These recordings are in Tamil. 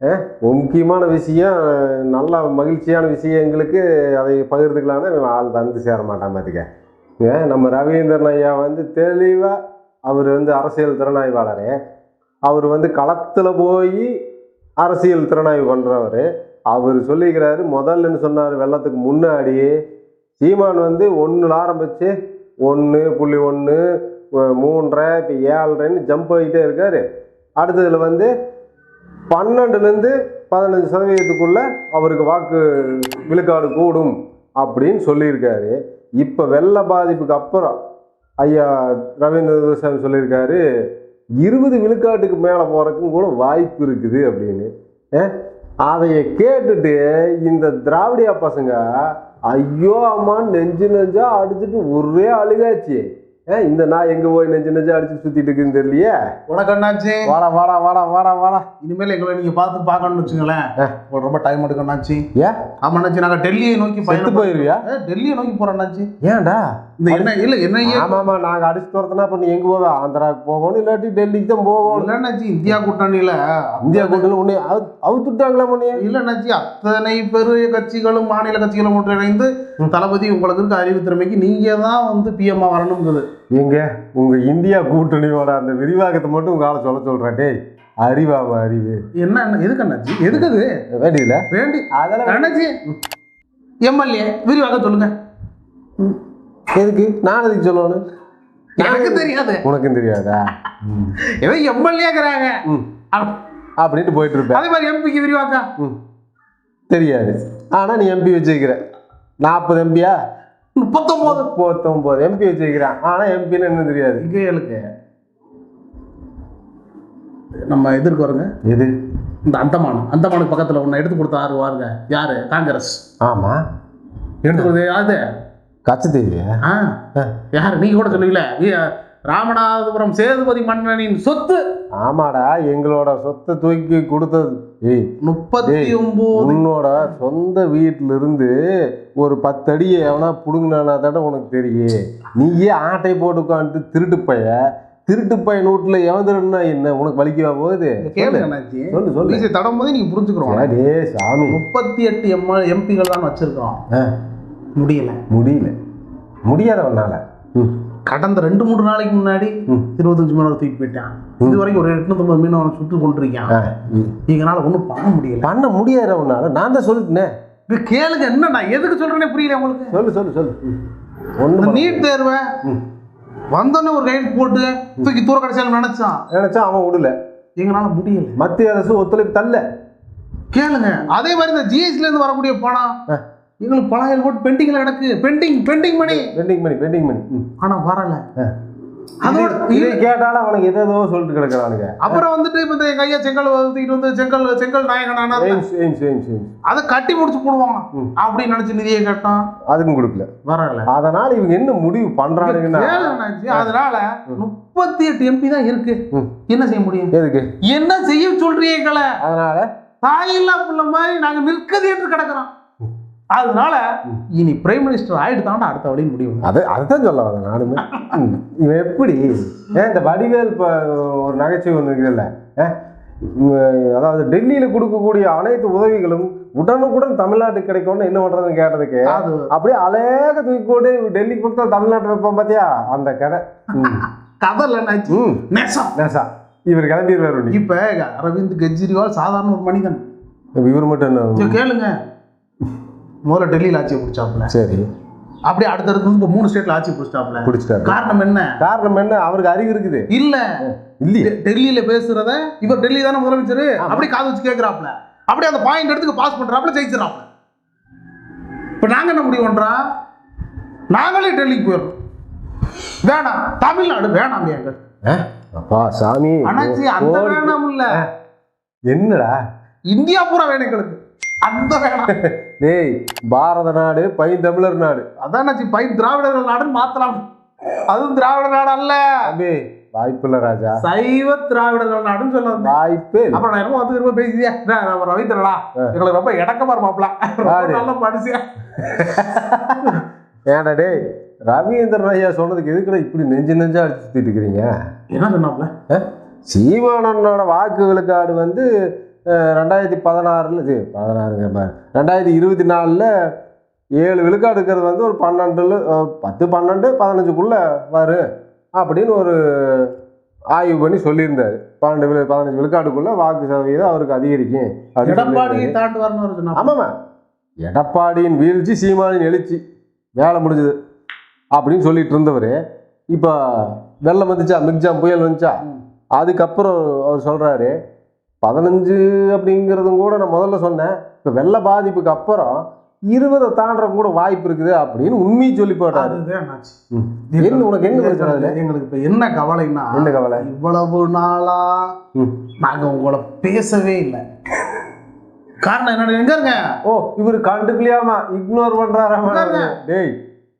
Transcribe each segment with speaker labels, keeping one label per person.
Speaker 1: முக்கியமான விஷயம் நல்ல மகிழ்ச்சியான விஷயம் எங்களுக்கு அதை பகிர்ந்துக்கலான்னு ஆள் வந்து சேர மாட்டான் பார்த்துக்க ஏன் நம்ம ரவீந்திரன் ஐயா வந்து தெளிவாக அவர் வந்து அரசியல் திறனாய்வாளர். அவர் வந்து களத்தில் போய் அரசியல் திறனாய்வு பண்ணுறவர் அவர் சொல்லிக்கிறாரு முதல்லன்னு சொன்னார் வெள்ளத்துக்கு முன்னாடி. சீமான் வந்து ஒன்றில் ஆரம்பித்து ஒன்று புள்ளி ஒன்று மூன்றரை இப்போ ஏழரைன்னு ஜம்ப் ஆகிட்டே இருக்கார். அடுத்ததில் வந்து பன்னெண்டுலேருந்து பதினஞ்சு சதவீதத்துக்குள்ள அவருக்கு வாக்கு விழுக்காடு கூடும் அப்படின்னு சொல்லியிருக்காரு. இப்போ வெள்ள பாதிப்புக்கு அப்புறம் ஐயா ரவீந்திர துரைசாமி சொல்லியிருக்காரு இருபது விழுக்காட்டுக்கு மேலே போகிறதுக்கும் கூட வாய்ப்பு இருக்குது அப்படின்னு. ஏ? அதைய கேட்டுட்டு இந்த திராவிடியா பசங்க ஐயோ அம்மான்னு நெஞ்சு நெஞ்சா அடிச்சுட்டு ஒரே அழுகாச்சு. இந்த நான் எங்கே போய் நெஞ்சு நெஞ்சா அடிச்சு சுற்றிட்டு இருக்குன்னு தெரியலையே?
Speaker 2: உனக்கு என்னாச்சு?
Speaker 1: வாடா வாடா வாடா வாடா வாடா.
Speaker 2: இனிமேல் எங்களை நீங்க பார்த்து பார்க்கணும்னு வச்சுங்களேன் உங்களுக்கு ரொம்ப டைம் எடுக்கும் அண்ணாச்சி
Speaker 1: ஏன்
Speaker 2: ஆமா அண்ணாச்சி நாங்க டெல்லியை நோக்கி பயணம்
Speaker 1: போயிருவியா?
Speaker 2: டெல்லியை நோக்கி போறோம் அண்ணாச்சி
Speaker 1: ஏன்டா?
Speaker 2: இந்த என்ன இல்ல என்ன
Speaker 1: ஆமாமா நாங்க அடிச்சு துரத்துனா அப்ப நீ எங்க போவ? ஆந்திராவுக்கு போகணும் இல்லாட்டி டெல்லிக்கு தான் போகணும்.
Speaker 2: இல்ல அண்ணாச்சி இந்தியா கூட்டணியில.
Speaker 1: இந்தியா கூட்டணி உன்னை அவு- அவுத்துட்டாங்களா முன்னே
Speaker 2: இல்ல அண்ணாச்சி அத்தனை பெரிய கட்சிகளும் மாநில கட்சிகளும் ஒன்றிணைந்து தளபதி உங்களுக்கு இருக்க அறிவு திறமைக்கு நீங்க தான் வந்து பிஎம்ஆ வரணுங்கிறது
Speaker 1: எங்க உங்க இந்தியா கூட்டணியோட அந்த விரிவாக்கத்தை மட்டும் உங்களால சொல்ல சொல்றேன் டேய். அறிவாம அறிவு.
Speaker 2: என்ன எதுக்கு அண்ணாச்சி? எதுக்கு அது வேண்டி
Speaker 1: அதெல்லாம்
Speaker 2: அண்ணாச்சி எம்எல்ஏ விரிவாக சொல்லுங்க.
Speaker 1: எதுக்கு? நான் எதுக்கு சொல்லணும்?
Speaker 2: எனக்கு தெரியாது.
Speaker 1: உனக்கும் தெரியாதா?
Speaker 2: ஏதோ எம்எல்ஏங்கிறாங்க
Speaker 1: அப்படின்ட்டு போயிட்டு இருப்பேன்
Speaker 2: அதே மாதிரி எம்பிக்கு விரிவாக்கா?
Speaker 1: தெரியாது. ஆனா நீ எம்பி வச்சிருக்கிற. நாற்பது எம்பியா
Speaker 2: முப்பத்தொன்பது
Speaker 1: முப்பத்தொன்பது எம்பி வச்சிருக்கிறான். ஆனா எம்பின்னு என்ன தெரியாது?
Speaker 2: கேளுக்கு நம்ம எதிர்க்கு வருங்க
Speaker 1: எது?
Speaker 2: இந்த அந்தமான். அந்தமானுக்கு பக்கத்தில் ஒன்று எடுத்து கொடுத்தாரு வாருங்க. யாரு? காங்கிரஸ்.
Speaker 1: ஆமா.
Speaker 2: எடுத்து கொடுத்தது யாரு?
Speaker 1: கச்ச தேவியா
Speaker 2: ஆ. யார்? நீங்க கூட சொல்லுவீங்களே? ராமநாதபுரம் சேதுபதி மன்னனின் சொத்து.
Speaker 1: ஆமாடா எங்களோட சொத்தை தூக்கி கொடுத்தது.
Speaker 2: முப்பத்தி ஒன்பது
Speaker 1: உன்னோட சொந்த வீட்டில இருந்து ஒரு பத்து அடியை எவனா புடுங்கினானா தானே உனக்கு தெரியும். நீயே ஆட்டை போட்டு உட்காந்துட்டு திருட்டு பைய. திருட்டு பையன் வீட்டுல எவன் திருடுனா என்ன? உனக்கு வலிக்கவா போகுது? சொல்லு. சொல்லு
Speaker 2: தடும் போதே நீங்க புரிஞ்சுக்கிறோம்.
Speaker 1: டே சாமி.
Speaker 2: முப்பத்தி எட்டு எம் எம்பிகள் தான் வச்சிருக்கிறோம்.
Speaker 1: ஆ,
Speaker 2: முடியல.
Speaker 1: முடியல. முடியாத உன்னால ம்,
Speaker 2: கடந்த ரெண்டு மூணு நாளைக்கு முன்னாடி. இருபத்தஞ்சு மீனவர் தூக்கிட்டு போயிட்டான். இது வரைக்கும் ஒரு எட்நூத்தொம்பது மீனவரை சுட்டு கொண்டிருக்கான். இதனால ஒன்றும் பண்ண முடியல.
Speaker 1: பண்ண முடியாத உன்னால. நான் தான் சொல்லிட்டேனே.
Speaker 2: இது கேளுங்க என்ன நான் எதுக்கு சொல்றேனே புரியல உங்களுக்கு?
Speaker 1: சொல்லு சொல்லு சொல்லு. ஒண்ணு
Speaker 2: நீட் தேர்வை. வந்தோடனே ஒரு கைடு போட்டு தூக்கி தூர கடைசியில் நினைச்சான்.
Speaker 1: நினைச்சா அவன் விடல.
Speaker 2: எங்களால முடியல.
Speaker 1: மத்திய அரசு ஒத்துழைப்பு தள்ள
Speaker 2: கேளுங்க அதே மாதிரி இந்த ஜிஎஸ்டில இருந்து வரக்கூடிய பணம்
Speaker 1: ஆ.
Speaker 2: எங்களுக்கு பலாயிரம் கோட் பெண்டிங்ல கிடக்கு. பெண்டிங் பெண்டிங் மணி.
Speaker 1: பெண்டிங் பண்ணி பெண்டிங் பண்ணி ம்.
Speaker 2: ஆனா வரல. அதோட
Speaker 1: இதை கேட்டாலும் அவனுக்கு ஏதோ சொல்லிட்டு கிடக்குறானுங்க.
Speaker 2: அப்புறம் வந்துட்டு இப்ப இந்த எங்க ஐயா செங்கல் தூக்கிட்டு வந்து செங்கல் செங்கல் நாயகன் ஆனார்
Speaker 1: எய்ம்ஸ் எய்ம்ஸ் எய்ம்ஸ் எய்ம்ஸ்
Speaker 2: அதை கட்டி முடிச்சு போடுவாங்க. அப்படின்னு நினைச்சு நிதியை கேட்டோம்
Speaker 1: அதுக்கும் கொடுக்கல.
Speaker 2: வரல.
Speaker 1: அதனால இவங்க என்ன முடிவு
Speaker 2: கேளுங்கண்ணாச்சி, அதனால முப்பத்தி எட்டு எம்பி தான் இருக்கு. என்ன செய்ய முடியும்?
Speaker 1: எதுக்கு?
Speaker 2: என்ன செய்ய சொல்றீங்களே
Speaker 1: அதனால?
Speaker 2: தாயில்லா புள்ள மாதிரி நாங்க நிற்கது என்று கிடக்குறோம். அதனால இனி பிரைம் மினிஸ்டர் ஆயிட்டு தான் அடுத்த வழி முடியும்
Speaker 1: அது அதுதான் சொல்ல வந்தேன் நானுமே. இவன் எப்படி? ஏன் இந்த வடிவேல் இப்போ ஒரு நகைச்சுவை ஒன்று? இவன் அதாவது டெல்லியில் கொடுக்கக்கூடிய அனைத்து உதவிகளும் உடனுக்குடன் தமிழ்நாட்டுக்கு கிடைக்கும்னு என்ன பண்றதுன்னு கேட்டதுக்கு அப்படியே அழகாக தூக்கி போட்டு டெல்லிக்கு பக்கத்தில் தமிழ்நாட்டில் வைப்போம் பார்த்தியா அந்த கதை.
Speaker 2: என்னாச்சு
Speaker 1: ம்.
Speaker 2: நெசம்
Speaker 1: நேசா. இவர் கிளம்பிடுவார்
Speaker 2: இப்ப அரவிந்த் கெஜ்ரிவால் சாதாரண ஒரு மனிதன்.
Speaker 1: இவர் மட்டும் என்ன?
Speaker 2: கேளுங்க. முதல்ல டெல்லியில் ஆட்சியை பிடிச்சாப்புல.
Speaker 1: சரி.
Speaker 2: அப்படியே அடுத்தடுத்து வந்து இப்போ மூணு ஸ்டேட்ல ஆட்சி பிடிச்சாப்புல.
Speaker 1: பிடிச்சிட்டாரு.
Speaker 2: காரணம் என்ன?
Speaker 1: காரணம் என்ன? அவருக்கு அறிவு இருக்குது.
Speaker 2: இல்ல.
Speaker 1: இல்லையே.
Speaker 2: டெல்லியில பேசுறத இவர் டெல்லி தானே முதலமைச்சர்? அப்படியே காது வச்சு கேக்குறாப்ல அப்படியே அந்த பாயிண்ட் எடுத்து பாஸ் பண்றாப்ல ஜெயிச்சிடறாப்ல இப்ப நாங்க என்ன முடிவு பண்றோம் நாங்களே டெல்லிக்கு போயிடுறோம் வேணாம். தமிழ்நாடு வேணாம் எங்க
Speaker 1: அப்பா சாமி.
Speaker 2: அண்ணாச்சி அந்த வேணாம் இல்ல
Speaker 1: என்னடா?
Speaker 2: இந்தியா பூரா வேணும் எங்களுக்கு. அந்த வேணாம்
Speaker 1: டேய் பாரத நாடு பைந்தமிழர் நாடு.
Speaker 2: அதான் பை திராவிடர்கள் நாடுன்னு மாத்தலாம். அதுவும் திராவிட நாடு அல்ல.
Speaker 1: தம்பி வாய்ப்பில்லை ராஜா.
Speaker 2: சைவ திராவிடர்கள் நாடுன்னு சொல்ல
Speaker 1: வாய்ப்பே இல்ல.
Speaker 2: அப்புறம் நான் வந்து ரொம்ப பேசியா நம்ம ரவீந்திரனா எங்களுக்கு ரொம்ப இடக்கமா இருப்பாப்ல ரொம்ப
Speaker 1: யாரு?
Speaker 2: நல்ல மனுஷன்
Speaker 1: ஏன்டா டேய் ரவீந்திரன் ஐயா சொன்னதுக்கு எதுக்குடா இப்படி நெஞ்சு நெஞ்சா அடிச்சு சுத்திட்டு இருக்கிறீங்க?
Speaker 2: என்ன சொன்னாப்ல?
Speaker 1: சீமானனோட வாக்குகளுக்காடு வந்து ரெண்டாயிரத்தி பதினாறுல இது பதினாறுங்க. ரெண்டாயிரத்தி இருபத்தி நாலில் ஏழு விழுக்காடு இருக்கிறது வந்து ஒரு பன்னெண்டுல பத்து பன்னெண்டு பதினஞ்சுக்குள்ளே வரும் அப்படின்னு ஒரு ஆய்வு பண்ணி சொல்லியிருந்தாரு பன்னெண்டு விழு பதினஞ்சு விழுக்காடுக்குள்ளே வாக்கு சதவீதம் அவருக்கு அதிகரிக்கும்
Speaker 2: எடப்பாடியை. தாண்டு வரணும்
Speaker 1: ஆமாம்மா எடப்பாடியின் வீழ்ச்சி சீமானின் எழுச்சி வேலை முடிஞ்சது அப்படின்னு சொல்லிட்டு இருந்தவர் இப்போ வெள்ளம் வந்துச்சா மிக்ஜாம் புயல் வந்துச்சா அதுக்கப்புறம் அவர் சொல்கிறாரு பதினஞ்சு அப்படிங்கிறதும் கூட நான் முதல்ல சொன்னேன். இப்போ வெள்ள பாதிப்புக்கு அப்புறம் இருபதை தாண்டுற கூட வாய்ப்பு இருக்குது அப்படின்னு உண்மையை சொல்லி போட்டாரு. என்ன உனக்கு என்ன பிரச்சனை?
Speaker 2: எங்களுக்கு இப்ப என்ன கவலைன்னா
Speaker 1: என்ன கவலை?
Speaker 2: இவ்வளவு நாளா. நாங்க உங்களை பேசவே இல்லை. காரணம் என்ன எங்க இருங்க?
Speaker 1: ஓ இவர் கண்டுக்கலையாமா? இக்னோர் பண்றாராமா. டேய்.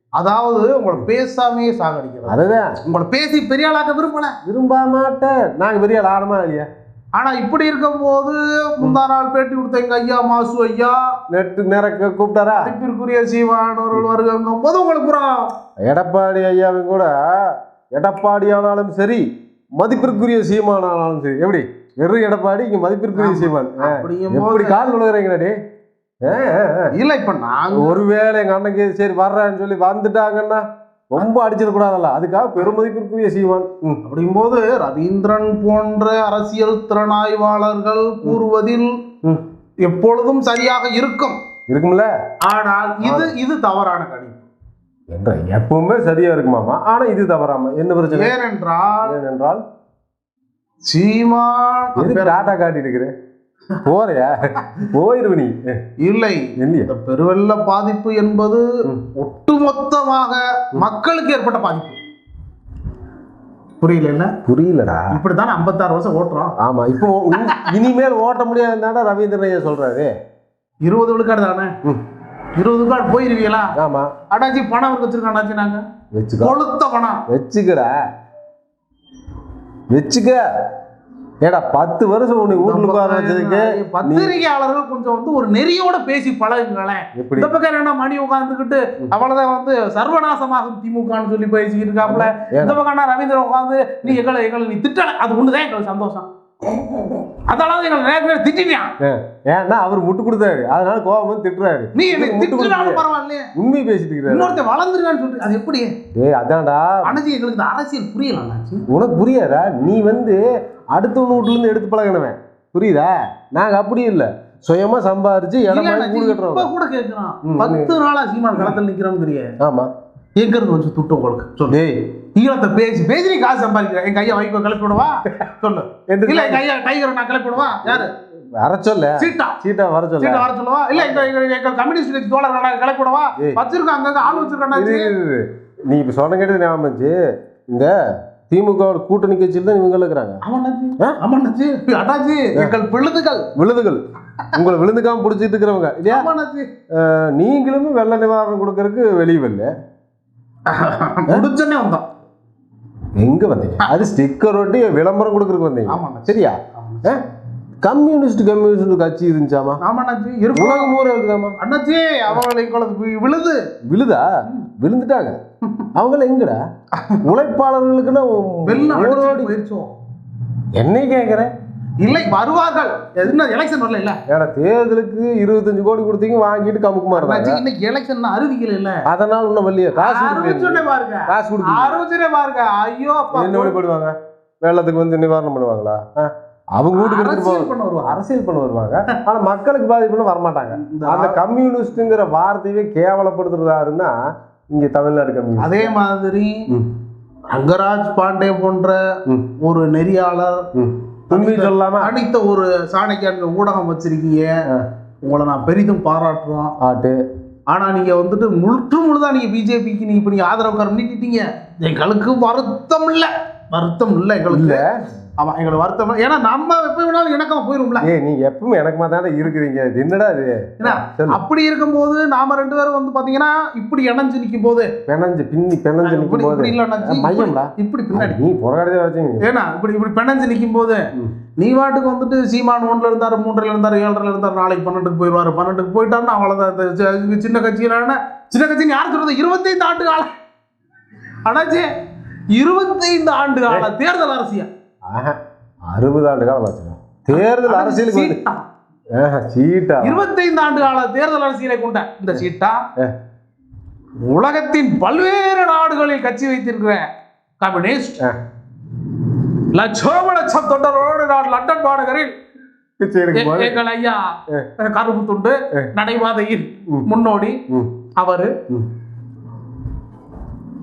Speaker 2: அதாவது உங்களை பேசாமையே சாகடிக்கிறது.
Speaker 1: அதுதான்.
Speaker 2: உங்களை பேசி பெரிய ஆளாக்க விரும்பல.
Speaker 1: விரும்ப மாட்டேன். நாங்கள் பெரிய ஆள்? ஆடமா இல்லையா?
Speaker 2: ஆனா இப்படி இருக்கும்போது முந்தா நாள் பேட்டி கொடுத்த எங்க ஐயா மாசு ஐயா
Speaker 1: நெட்டு நேரம் கூப்பிட்டாரா?
Speaker 2: மதிப்பிற்குரிய சீமானவர்கள் வருகங்கும் போது உங்களுக்கு புறம்.
Speaker 1: எடப்பாடி ஐயாவும் கூட எடப்பாடி ஆனாலும் சரி மதிப்பிற்குரிய சீமான் ஆனாலும் சரி. எப்படி? வெறும் எடப்பாடி இங்க மதிப்பிற்குரிய. சீமான். எப்படி
Speaker 2: போது
Speaker 1: கால் விழுகிறீங்களா டே ஆ, ஆ, ஆ.
Speaker 2: இல்ல இப்ப நாங்க
Speaker 1: ஒருவேளை எங்க அண்ணனுக்கு சரி வர்றேன்னு சொல்லி வந்துட்டாங்கன்னா ரொம்ப அடிச்சிடக்கூடாதல்ல. அதுக்காக பெருமதிப்பிற்குரிய சீமான்.
Speaker 2: அப்படிங்கும்போது ரவீந்திரன் போன்ற அரசியல் திறனாய்வாளர்கள் கூறுவதில். எப்பொழுதும் சரியாக இருக்கும்.
Speaker 1: இருக்கும்ல?
Speaker 2: ஆனால் இது இது தவறான கணிப்பு.
Speaker 1: என்ற எப்பவுமே சரியா இருக்குமாமா ஆனா இது தவறாம. என்ன பிரச்சனை?
Speaker 2: ஏனென்றால்
Speaker 1: ஏனென்றால்
Speaker 2: சீமான்
Speaker 1: டாட்டா காட்டிட்டு இருக்கிற? போறியா? போயிருவ நீ.
Speaker 2: இல்லை. இந்த பெருவெள்ள பாதிப்பு என்பது. ஒட்டுமொத்தமாக மக்களுக்கு ஏற்பட்ட பாதிப்பு. புரியல இல்ல
Speaker 1: புரியலடா.
Speaker 2: இப்படித்தான் ஐம்பத்தாறு வருஷம் ஓட்டுறோம்.
Speaker 1: ஆமா இப்போ இனி- இனிமேல் ஓட்ட முடியாதுதாடா ரவீந்திரன் ஐயா சொல்றாரு?
Speaker 2: இருபது விழுக்காடு தானே. இருபது விழுக்காடு போயிருவீங்களா
Speaker 1: ஆமா.
Speaker 2: அடாச்சி பணம் வச்சிருக்கோம் அடாச்சி நாங்க.
Speaker 1: வச்சுக்கோ.
Speaker 2: கொளுத்த பணம்.
Speaker 1: வச்சுக்கடா. வச்சுக்க. ஏடா பத்து வருஷம் உன்னை வீட்டுல உட்கார வச்சதுக்கு
Speaker 2: பத்திரிகையாளர்கள் கொஞ்சம் வந்து ஒரு நெறியோட பேசி பழகுங்களேன். இந்த பக்கம் என்ன மணி உட்காந்துக்கிட்டு அவ்வளவுதான் வந்து சர்வநாசமாகும் திமுகன்னு சொல்லி பேசிக்கிட்டு இருக்காப்புல. இந்த பக்கம் ரவீந்திரன் உட்காந்து நீ எங்களை எங்களை நீ திட்டல. அது ஒண்ணுதான் எங்களுக்கு சந்தோஷம். அதனால எங்களை நிறைய பேர் திட்டினியா
Speaker 1: ஏன்னா அவர் முட்டு கொடுத்தாரு. அதனால கோபம் வந்து திட்டுறாரு.
Speaker 2: நீ திட்டினாலும்
Speaker 1: கொடுக்கலையே.
Speaker 2: பரவாயில்லையே.
Speaker 1: உண்மையை பேசிட்டு இருக்கிறாரு.
Speaker 2: இன்னொருத்தன் வளர்ந்துருக்கான்னு சொல்லிட்டு அது எப்படி?
Speaker 1: ஏய் அதான்டா.
Speaker 2: அண்ணாச்சி எங்களுக்கு அரசியல் புரியல
Speaker 1: உனக்கு புரியாதா? நீ வந்து அடுத்தவங்க வீட்டுல இருந்து எடுத்து பழகினவன். புரியுதா? நாங்க அப்படி இல்ல. சுயமா சம்பாரிச்சு இடம்
Speaker 2: இப்ப
Speaker 1: கட்டுறோம்
Speaker 2: கூட கேட்கிறான் பத்து நாளா சீமான் களத்தில் நிக்கிறோம் தெரியாது
Speaker 1: ஆமா.
Speaker 2: எங்க இருந்து வந்து துட்டு உங்களுக்கு? சொல்லு. ஈழத்தை பேசி பேசி நீ காசு சம்பாதிக்கிற. எங்க ஐயா வைகோ கிளப்பி விடவா? சொல்லு. இல்ல எங்க ஐயா டைகர் நான் கிளப்பி விடவா? யாரு?
Speaker 1: வர சொல்ல.
Speaker 2: சீட்டா.
Speaker 1: சீட்டா வர சொல்ல.
Speaker 2: சீட்டா வர சொல்லவா? இல்ல எங்க கம்யூனிஸ்ட் கட்சி நான் கிளப்பி விடவா?
Speaker 1: ஏய்.
Speaker 2: வச்சிருக்கோம் அங்கங்க ஆள்
Speaker 1: இரு. நீ இப்ப சொன்ன கேட்டது ஞாபகம். இந்த திமுக கூட்டணி கட்சியில் தான் இவங்க இருக்கிறாங்க?
Speaker 2: ஆமாண்ணாச்சி அண்ணாச்சி எங்கள் பிள்ளைகள்
Speaker 1: விழுதுகள் உங்களை விழுந்துக்காம பிடிச்சிட்டு இருக்கிறவங்க. இல்லையா? நீங்களும் வெள்ள நிவாரணம் கொடுக்கறதுக்கு வெளியே வரல.
Speaker 2: முடிச்சோன்னே வந்தோம்.
Speaker 1: எங்க வந்தீங்க? அது ஸ்டிக்கர் ஒட்டி விளம்பரம் கொடுக்கறதுக்கு வந்தீங்க. சரியா? கம்யூனிஸ்ட் கம்யூனிஸ்ட் கட்சி இருந்துச்சாமா?
Speaker 2: ஆமாண்ணாச்சி இருக்கும்
Speaker 1: உலகம் பூரா இருக்குதாமா?
Speaker 2: அண்ணாச்சி அவங்களை எங்களுக்கு வி- விழுது.
Speaker 1: விழுதா? விழுந்துட்டாங்க. அவங்கள எங்கடா? உழைப்பாளர்களுக்குன்னா
Speaker 2: வெள்ளம்
Speaker 1: என்னை கேட்குறேன்
Speaker 2: இல்லை வருவார்கள். என்ன எலெக்ஷன் வரல இல்ல.
Speaker 1: ஏன்னா தேர்தலுக்கு இருபத்தஞ்சு கோடி கொடுத்தீங்க வாங்கிட்டு கமுக்குமா இருந்தாங்க
Speaker 2: இன்னைக்கு எலெக்ஷன் அறிவிக்கல இல்ல.
Speaker 1: அதனால இன்னும் வரலையே. காசு.
Speaker 2: பாருங்க.
Speaker 1: காசு கொடுக்கலையே.
Speaker 2: அறிவிச்சோன்னே பாருங்க. ஐயோ அப்பா
Speaker 1: என்ன வழிபடுவாங்க வெள்ளத்துக்கு வந்து நிவாரணம் பண்ணுவாங்களா? அவங்க வீட்டுக்கு எடுத்துட்டு
Speaker 2: அரசியல்
Speaker 1: போவாங்க.
Speaker 2: பண்ண வருவாங்க
Speaker 1: அரசியல் பண்ண வருவாங்க. ஆனா மக்களுக்கு பாதிப்புன்னு வரமாட்டாங்க. அந்த கம்யூனிஸ்ட்ங்கிற வார்த்தையே கேவலப்படுத்துறதாருன்னா இங்க தமிழ்நாடு கம்யூனிஸ்ட்
Speaker 2: அதே மாதிரி. ரங்கராஜ் பாண்டே போன்ற. ஒரு நெறியாளர்
Speaker 1: சொல்லாம?
Speaker 2: அடித்த ஒரு சாணக்கியாங்க ஊடகம் வச்சிருக்கீங்க. உங்களை நான் பெரிதும் பாராட்டுறோம்.
Speaker 1: ஆட்டு.
Speaker 2: ஆனா நீங்க வந்துட்டு முற்று முழுதா நீங்க பிஜேபிக்கு நீங்க இப்ப நீங்க ஆதரவு காரம் நீட்டிட்டீங்க. எங்களுக்கு வருத்தம் இல்ல. வருத்தம் இல்ல எங்களுக்கு.
Speaker 1: இல்ல
Speaker 2: ஆமா எங்களுக்கு வருத்தம் ஏன்னா நம்ம எப்ப வேணாலும் இணக்கமா போயிரும்ல
Speaker 1: ஏய் நீங்க எப்பவும் எனக்குமா தானே இருக்கிறீங்க. இது என்னடா இது?
Speaker 2: என்ன? அப்படி இருக்கும்போது நாம ரெண்டு பேரும் வந்து பாத்தீங்கன்னா இப்படி இணைஞ்சு நிக்கும் போது
Speaker 1: பெனஞ்சு பின்னி
Speaker 2: இப்படி
Speaker 1: நிற்கும் போது மையம்டா.
Speaker 2: இப்படி பின்னாடி.
Speaker 1: நீ புறக்காடதே வச்சுங்க
Speaker 2: ஏன்னா இப்படி இப்படி பிணைஞ்சு நிக்கும் போது. நீ வாட்டுக்கு வந்துட்டு சீமான் ஒன்றுல இருந்தாரு மூன்றுல இருந்தாரு ஏழரைல இருந்தாரு நாளைக்கு பன்னெண்டுக்கு போயிடுவாரு பன்னெண்டுக்கு போயிட்டாருன்னா இது சின்ன கட்சியில சின்ன கட்சின்னு யார் சொல்றது? இருபத்தைந்து ஆண்டு கால. அண்ணாச்சி இருபத்தைந்து ஆண்டு கால தேர்தல் அரசியல்.
Speaker 1: ஆஹா, அறுபது ஆண்டு காலம் ஆச்சு தேர்தல் அரசியலுக்கு வந்து
Speaker 2: சீட்டா. இருபத்தைந்து ஆண்டு கால தேர்தல் அரசியலை கொண்ட இந்த சீட்டா. உலகத்தின் பல்வேறு நாடுகளில் கட்சி வைத்திருக்கிற கம்யூனிஸ்ட்
Speaker 1: ஆ.
Speaker 2: லட்சோப லட்சம் தொண்டரோடு நான் லண்டன் மாநகரில் எங்கள் ஐயா. கருப்பு துண்டு
Speaker 1: ம்.
Speaker 2: முன்னோடி அவரு.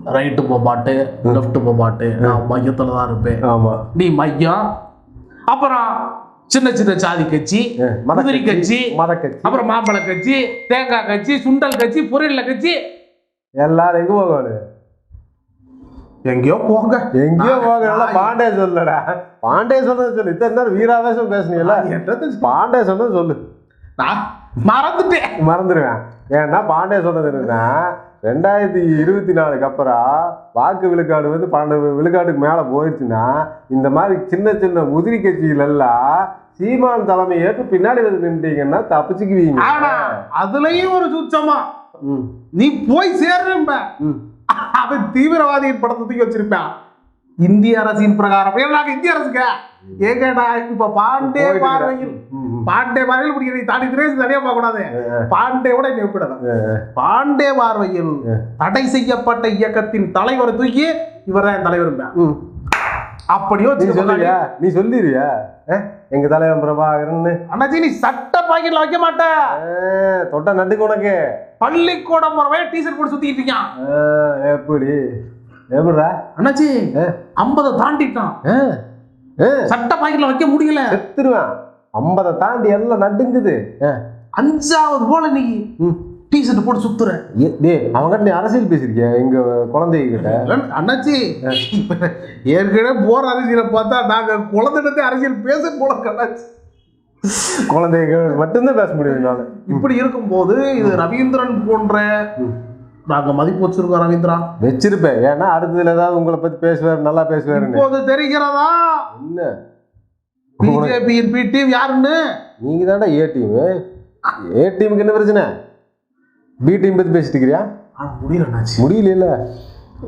Speaker 2: ரைட்டு போக மாட்டு லெஃப்ட் போக மாட்டு நான் மையத்துல தான் இருப்பேன்.
Speaker 1: ஆமா.
Speaker 2: நீ மையம் அப்புறம் சின்ன சின்ன சாதி கட்சி
Speaker 1: ஏ, மத
Speaker 2: குதிரை கட்சி
Speaker 1: மத கட்சி
Speaker 2: அப்புறம் மாம்பழ கட்சி தேங்காய் கட்சி சுண்டல் கட்சி பொரியல்ல கட்சி.
Speaker 1: எல்லாரும் எங்க போகணும்
Speaker 2: எங்கேயோ போங்க.
Speaker 1: எங்கேயோ போக பாண்டே சொல்லடா. பாண்டே சொன்னது சொல்லு. இத்தனை நேரம் வீராவேசம் பேசுனீங்கல்ல? பாண்டே சொன்னது சொல்லு.
Speaker 2: நான் மறந்துட்டேன்.
Speaker 1: மறந்துடுவேன் ஏன்னா பாண்டே சொன்னது என்னன்னா ரெண்டாயிரத்தி இருபத்தி நாலுக்கு அப்புறம் வாக்கு விழுக்காடு வந்து பன்னெண்டு விழுக்காட்டுக்கு மேலே போயிடுச்சுன்னா இந்த மாதிரி சின்ன சின்ன உதிரி கட்சிகள் எல்லாம் சீமான் தலைமை ஏற்று பின்னாடி வந்து நின்றுட்டீங்கன்னா தப்பிச்சுக்குவீங்க.
Speaker 2: அதுலயும் ஒரு சூச்சமா. நீ போய் சேர்றம்ப
Speaker 1: ம்.
Speaker 2: அவன் தீவிரவாதியின் படத்தை தூக்கி வச்சிருப்பான். இந்திய அரசின் பிரகாரம். ஏன் நாங்க இந்திய அரசுக்க? ஏங்கடா இப்ப பாண்டே பார்வையில். பாண்டே பார்வையில் பிடிக்கிற நீ தாண்டி திரேசு தனியா பார்க்க கூடாது பாண்டேவோட நீ ஒப்பிடலாம். பாண்டே பார்வையில் தடை செய்யப்பட்ட இயக்கத்தின் தலைவரை தூக்கி இவர் தான் தலைவர். அப்படியோ
Speaker 1: நீ சொல்லுவியா நீ சொல்லிடுவியா எங்க தலைவன் பிரபாகரன்
Speaker 2: அண்ணாச்சி நீ சட்ட பாக்கெட்ல வைக்க மாட்ட.
Speaker 1: தொட்ட நட்டுக்கு உனக்கு.
Speaker 2: பள்ளிக்கூடம் போறவே டிஷர்ட் போட்டு சுத்திட்டு இருக்கான்
Speaker 1: அஹ், எப்படி
Speaker 2: அண்ணாச்சி ஐம்பதை தாண்டிட்டான். சட்ட பாக்கெட்ல வைக்க முடியல.
Speaker 1: செத்துருவேன். ஐம்பதை தாண்டி எல்லாம் நடுங்குது.
Speaker 2: அஞ்சாவது போல நீ
Speaker 1: ம்.
Speaker 2: டிஷர்ட் போட்டு சுத்துற.
Speaker 1: ஏ- டேய் அவங்ககிட்ட நீ அரசியல் பேசியிருக்கிய? எங்க குழந்தைகிட்ட?
Speaker 2: அண்ணாச்சி ஏற்கனவே போற அரசியலை பார்த்தா நாங்க குழந்தைகிட்ட அரசியல் பேச போல அண்ணாச்சி.
Speaker 1: குழந்தைங்க மட்டும்தான் பேச முடியும்
Speaker 2: இப்படி இருக்கும்போது இது ரவீந்திரன் போன்ற
Speaker 1: ம்.
Speaker 2: நாங்க மதிப்பு வச்சிருக்கோம் ரவீந்திரா.
Speaker 1: வச்சிருப்பேன். ஏன்னா அடுத்ததுல ஏதாவது உங்களை பத்தி பேசுவாரு நல்லா பேசுவாருன்னு.
Speaker 2: இப்போது தெரிகிறதா?
Speaker 1: என்ன?
Speaker 2: பிஜேபியின் பி டீம் யாருன்னு?
Speaker 1: நீங்க தான்டா ஏ டீம் ஏ டீமுக்கு என்ன பிரச்சனை? பி டீம் பத்தி பேசிட்டு இருக்கிறியா?
Speaker 2: ஆனா முடியல
Speaker 1: முடியல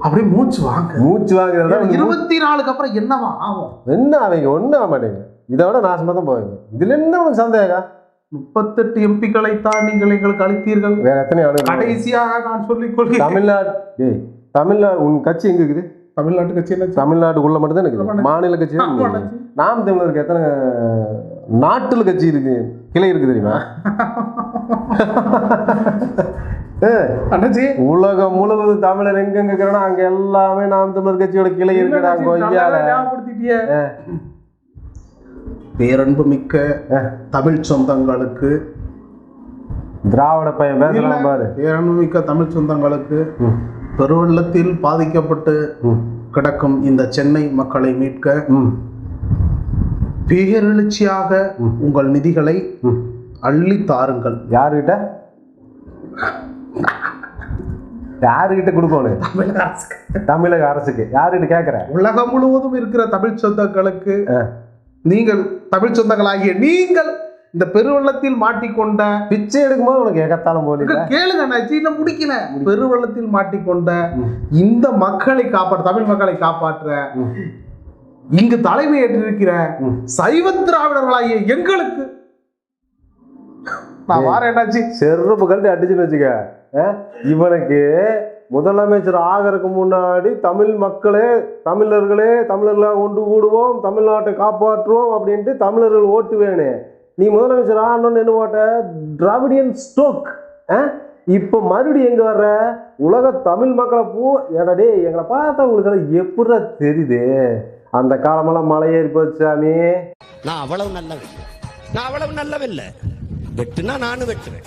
Speaker 2: அப்படியே மூச்சு வாங்க.
Speaker 1: மூச்சு வாங்குறதா
Speaker 2: இருபத்தி நாலுக்கு அப்புறம் என்னவா ஆகும்?
Speaker 1: என்ன அவங்க ஒன்றும் ஆக மாட்டேங்க. இதை விட நாசமா தான் போவீங்க. இதுல என்ன உனக்கு சந்தேகம்?
Speaker 2: முப்பத்தெட்டு எம்பிக்களை தான் நீங்கள் எங்களுக்கு அளித்தீர்கள்.
Speaker 1: வேற எத்தனை
Speaker 2: கடைசியாக நான் சொல்லிக் கொள்கிறேன்.
Speaker 1: தமிழ்நாடு தமிழ்நாடு உன் கட்சி எங்க இருக்குது?
Speaker 2: தமிழ்நாட்டு கட்சி என்ன?
Speaker 1: தமிழ்நாட்டுக்குள்ள மட்டும் தான் இருக்குது. மாநில கட்சி. நாம் தமிழருக்கு எத்தனை நாட்டுல கட்சி இருக்கு? கிளை இருக்கு தெரியுமா? உலகம் முழுவதும் தமிழர் எங்கெங்க இருக்கிறானோ அங்க எல்லாமே நாம் தமிழர் கட்சியோட கிளை இருக்குடா கொய்யால
Speaker 2: ஞாபகப்படுத்திட்டியே. பேரன்பு மிக்க தமிழ் சொந்தங்களுக்கு
Speaker 1: திராவிட பையன் பேசலாம் பாரு.
Speaker 2: தமிழ் சொந்தங்களுக்கு பெருவெள்ளத்தில் பாதிக்கப்பட்டு கிடக்கும் இந்த சென்னை மக்களை மீட்க பேரெழுச்சியாக உங்கள் நிதிகளை. அள்ளி தாருங்கள்.
Speaker 1: யாருகிட்ட? யாருகிட்ட கொடுக்கணும்?
Speaker 2: தமிழக அரசுக்கு.
Speaker 1: தமிழக அரசுக்கு. யாருகிட்ட கேட்குற
Speaker 2: உலகம் முழுவதும் இருக்கிற தமிழ் சொந்தங்களுக்கு நீங்கள் தமிழ் சொந்தங்களாகிய நீங்கள் இந்த பெருவெள்ளத்தில் மாட்டிக்கொண்ட
Speaker 1: பிச்சை எடுக்கும்போது உனக்கு ஏகத்தாலும் போல
Speaker 2: கேளுங்க இன்னும் முடிக்கல பெருவெள்ளத்தில் மாட்டிக்கொண்ட. இந்த மக்களை காப்பாற்ற தமிழ் மக்களை காப்பாற்ற. இங்கு தலைமையேற்றிருக்கிற
Speaker 1: ம்.
Speaker 2: சைவ திராவிடர்களாகிய எங்களுக்கு நான் வாரேன் அண்ணாச்சி
Speaker 1: செருப்பு கழட்டி அடிச்சுன்னு வச்சுக்க இவனுக்கு முதலமைச்சர் ஆகிறதுக்கு முன்னாடி தமிழ் மக்களே தமிழர்களே தமிழர்களாக ஒன்று கூடுவோம் தமிழ்நாட்டை காப்பாற்றுவோம் அப்படின்ட்டு தமிழர்கள் ஓட்டு வேணே. நீ முதலமைச்சர் ஆகணும்னு என்ன ஓட்ட? திராவிடியன் ஸ்டோக். இப்போ மறுபடியும் எங்கே வர்ற? உலக தமிழ் மக்களை பூ எடடே எங்களை பார்த்தா உங்களுக்கு எப்படா தெரியுது? அந்த காலமெல்லாம் மலை ஏறி போச்சு சாமி.
Speaker 3: நான் அவ்வளவு நல்லவன். நான் அவ்வளவு நல்லவன் இல்ல. வெட்டுனா நானும் வெட்டுவேன்.